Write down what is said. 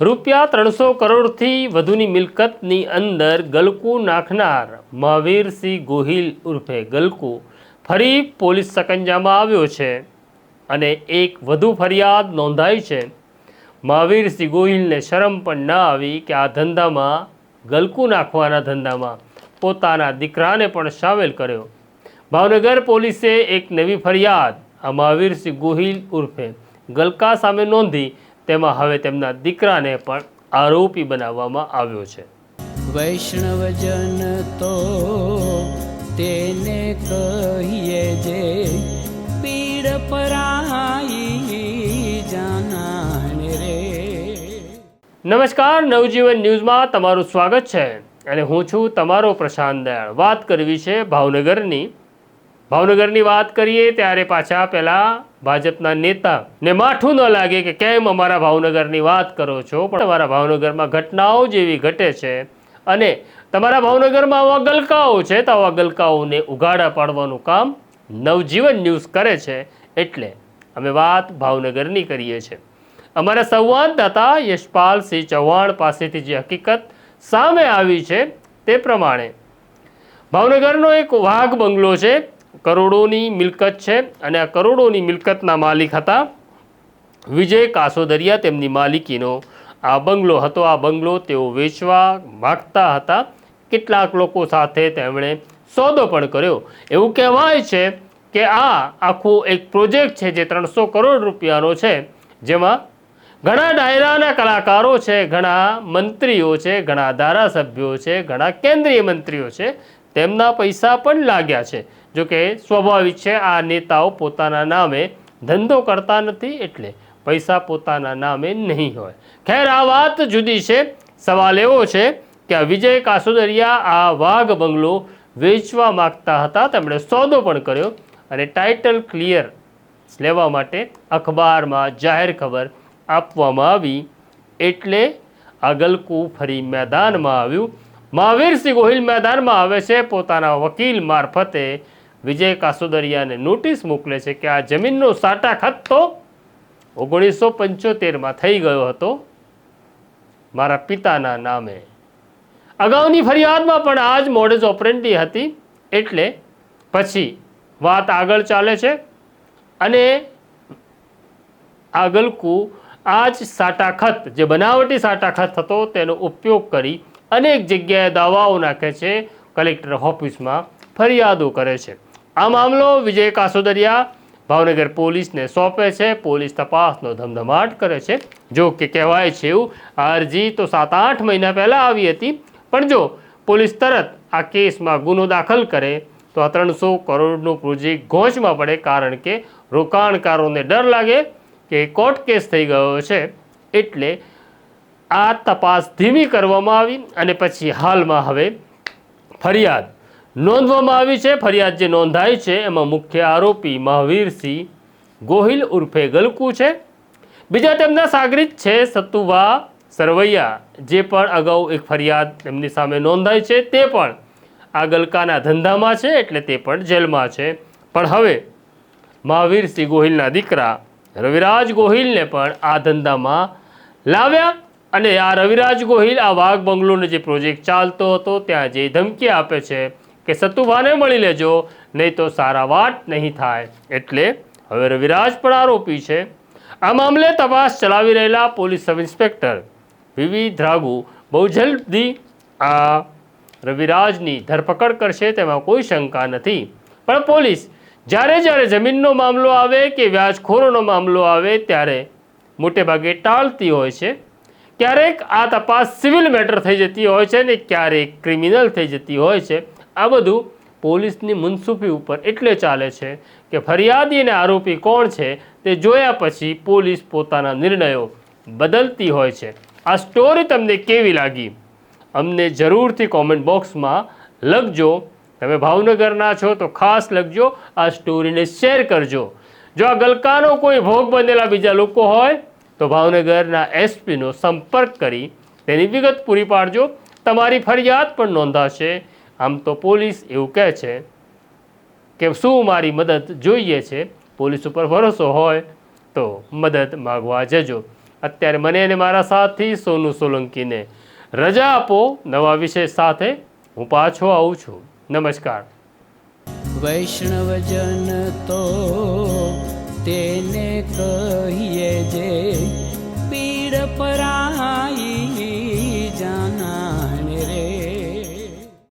રૂપિયા ત્રણસો કરોડથી વધુની મિલકતની અંદર ગલકુ નાખનાર મહાવીરસિંહ ગોહિલ ઉર્ફે ગલકુ ફરી પોલીસ સકંજામાં આવ્યો છે અને એક વધુ ફરિયાદ નોંધાઈ છે. મહાવીરસિંહ ગોહિલને શરમ પણ ન આવી કે આ ધંધામાં ગલકુ નાખવાના ધંધામાં પોતાના દીકરાને પણ સામેલ કર્યો. ભાવનગર પોલીસે એક નવી ફરિયાદ આ મહાવીરસિંહ ગોહિલ ઉર્ફે ગલકા સામે નોંધી તેમાં હવે તેમના દીકરાને પણ આરોપી બનાવવામાં આવ્યો છે. વૈષ્ણવજન તો તેને કહીએ જે પીડ પરાઈ જાનાને રે. નમસ્કાર નવજીવન ન્યૂઝમાં તમારું સ્વાગત છે. અને હું છું તમારો પ્રશાંત દયાળ. વાત કરવી છે ભાવનગરની. ભાવનગરની વાત કરીએ ત્યારે પાછા પહેલાં ભાજપના નેતા ને માઠું ન લાગે કે કેમ અમારા ભાવનગરની વાત કરો છો? પણ અમારા ભાવનગરમાં ઘટનાઓ જેવી ઘટે છે અને તમારા ભાવનગરમાં આવા ગલકાઓ છે તો આવા ગલકાઓને ઉગાડા પાડવાનું કામ નવજીવન ન્યૂઝ કરે છે. એટલે અમે વાત ભાવનગરની કરીએ છીએ. અમારા સંવાદદાતા યશપાલસિંહ ચૌહાણ પાસેથી જે હકીકત સામે આવી છે તે પ્રમાણે. ભાવનગરનો એક વાઘ બંગલો છે કરોડોની મિલકત છે અને આ કરોડોની મિલકતના માલિક હતા વિજય કાસોદરિયા. તેમની માલિકીનો આ બંગલો હતો. આ બંગલો તેઓ વેચવા માગતા હતા. કેટલાક લોકો સાથે તેમણે સોદો પણ કર્યો. એવું કહેવાય છે કે આ આખો એક પ્રોજેક્ટ છે જે ત્રણસો કરોડ રૂપિયાનો છે, જેમાં ઘણા ડાયરાના કલાકારો છે, ઘણા મંત્રીઓ છે, ઘણા ધારાસભ્યો છે, ઘણા કેન્દ્રીય મંત્રીઓ છે. તેમના પૈસા પણ લાગ્યા છે. જો કે સ્વાભાવિક છે, આ નેતાઓ પોતાના નામે ધંધો કરતા નથી એટલે પૈસા પોતાના નામે નહીં હોય. ખેર, આ વાત જુદી છે. સવાલ એવો છે કે વિજય કાસોદરિયા આ વાઘ બંગલો વેચવા માંગતા હતા, તેમણે સોદો પણ કર્યો અને ટાઇટલ ક્લિયર લેવા માટે અખબારમાં જાહેર ખબર આપવામાં આવી એટલે આ ગલકુ ફરી મેદાનમાં આવ્યું. મહાવીરસિંહ ગોહિલ મેદાનમાં આવે છે, પોતાના વકીલ મારફતે વિજય કાસોદરિયાને નોટિસ મોકલે છે કે આ જમીનનો સાટા ખત તો ઓગણીસો પંચોતેરમાં થઈ ગયો હતો. મારા પિતાના નામે. અગાઉની ફરિયાદમાં પણ આ જ મોડેજ ઓપરેન્ટી હતી. એટલે પછી વાત આગળ ચાલે છે અને આગલકુ આ જ સાટાખત જે બનાવટી સાટાખત હતો, તેનો ઉપયોગ કરી અનેક જગ્યાએ દાવાઓ નાખે છે, કલેક્ટર ઓફિસમાં ફરિયાદો કરે છે. આ મામલો વિજય કાસોદરિયા ભાવનગર પોલીસને સોંપે છે. પોલીસ તપાસનો ધમધમાટ કરે છે. જો કે કહેવાય છે એવું, આ અરજી તો સાત આઠ મહિના પહેલાં આવી હતી. પણ જો પોલીસ તરત આ કેસમાં ગુનો દાખલ કરે, તો આ ત્રણસો કરોડનું પ્રોજેક્ટ ગોંચમાં પડે કારણ કે રોકાણકારોને ડર લાગે કે કોર્ટ કેસ થઈ ગયો છે. એટલે આ તપાસ ધીમી કરવામાં આવી અને પછી હાલમાં હવે ફરિયાદ નોંધવામાં આવી છે ફરિયાદ જે નોંધાઈ છે, એમાં મુખ્ય આરોપી મહાવીરસિંહ ગોહિલ ઉર્ફે ગલકુ છે. બીજા તેમના સાગરીત છે સતુભા સરવૈયા, જે પણ અગાઉ એક ફરિયાદ તેમની સામે નોંધાઈ છે, તે પણ આ ગલકાના ધંધામાં છે, એટલે તે પણ જેલમાં છે. પણ હવે મહાવીરસિંહ ગોહિલના દીકરા રવિરાજ ગોહિલને પણ આ ધંધામાં લાવ્યા અને આ રવિરાજ ગોહિલ આ વાઘ બંગલોનો જે પ્રોજેક્ટ ચાલતો હતો, ત્યાં જે ધમકી આપે છે કે સતુભાને મળી લેજો, નહીં તો સારા વાત નહીં થાય. એટલે હવે રવિરાજ પણ આરોપી છે. આ મામલે તપાસ ચલાવી રહેલા પોલીસ સબ ઇન્સ્પેક્ટર વિવી ધ્રાગુ બહુ જલ્દી આ રવિરાજની ધરપકડ કરશે તેમાં કોઈ શંકા નથી. પણ પોલીસ જ્યારે જ્યારે જમીનનો મામલો આવે કે વ્યાજખોરોનો મામલો આવે ત્યારે મોટેભાગે ટાળતી હોય છે. ક્યારેક આ તપાસ સિવિલ મેટર થઈ જતી હોય છે ને ક્યારેક ક્રિમિનલ થઈ જતી હોય છે. આ બધું પોલીસની મુનસુફી ઉપર એટલે ચાલે છે કે ફરિયાદી અને આરોપી કોણ છે તે જોયા પછી પોલીસ પોતાના નિર્ણયો બદલતી હોય છે. આ સ્ટોરી તમને કેવી લાગી? અમને જરૂરથી કોમેન્ટ બોક્સમાં લખજો. તમે ભાવનગરના છો તો ખાસ લખજો. આ સ્ટોરીને શેર કરજો. જો આ ગલકાનો કોઈ ભોગ બનેલા બીજા લોકો હોય, તો ભાવનગરના એસપીનો સંપર્ક કરી તેની વિગત પૂરી પાડજો. તમારી ફરિયાદ પણ નોંધાશે. આમ તો પોલીસ એવું કહે છે કે શું મારી મદદ જોઈએ છે? પોલીસ ઉપર ભરોસો હોય તો મદદ માગવા જજો. અત્યારે મને અને મારા સાથી સોનુ સોલંકીને રજા આપો. નવા વિષય સાથે હું પાછો આવું છું. નમસ્કાર. વૈષ્ણવજન તો તેને કહીએ જે